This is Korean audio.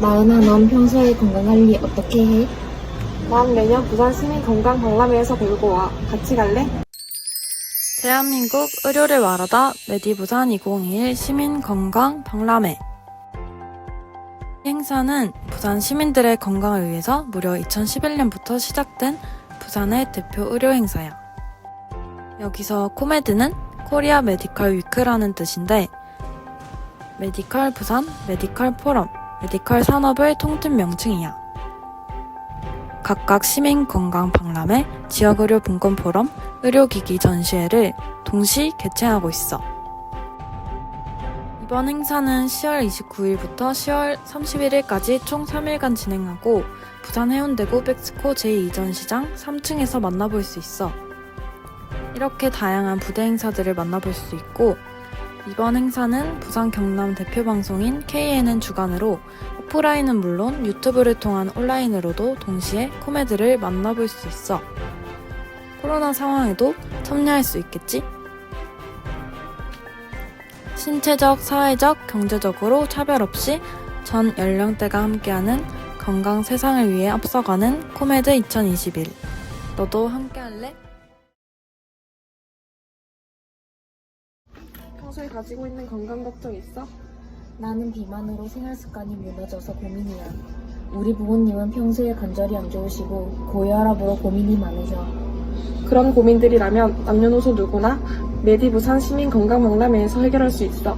나은아, 넌 평소에 건강관리 어떻게 해? 난 매년 부산 시민 건강 박람회에서 배우고 와. 같이 갈래? 대한민국 의료를 말하다 메디부산 2021 시민 건강 박람회 이 행사는 부산 시민들의 건강을 위해서 무려 2011년부터 시작된 부산의 대표 의료 행사야. 여기서 코메드는 코리아 메디컬 위크라는 뜻인데 메디컬 부산, 메디컬 포럼, 메디컬 산업의 통틀 명칭이야. 각각 시민 건강 박람회, 지역 의료 분권 포럼, 의료기기 전시회를 동시 개최하고 있어. 이번 행사는 10월 29일부터 10월 31일까지 총 3일간 진행하고 부산 해운대구 백스코 제2전시장 3층에서 만나볼 수 있어. 이렇게 다양한 부대 행사들을 만나볼 수 있고 이번 행사는 부산 경남 대표 방송인 KNN 주관으로 오프라인은 물론 유튜브를 통한 온라인으로도 동시에 코메드를 만나볼 수 있어. 코로나 상황에도 참여할 수 있겠지? 신체적, 사회적, 경제적으로 차별 없이 전 연령대가 함께하는 건강 세상을 위해 앞서가는 코메드 2021. 너도 함께할래? 평소에 가지고 있는 건강 걱정 있어? 나는 비만으로 생활 습관이 무너져서 고민이야. 우리 부모님은 평소에 관절이 안 좋으시고 고혈압으로 고민이 많으셔. 그런 고민들이라면 남녀노소 누구나 메디 부산 시민 건강 박람회에서 해결할 수 있어.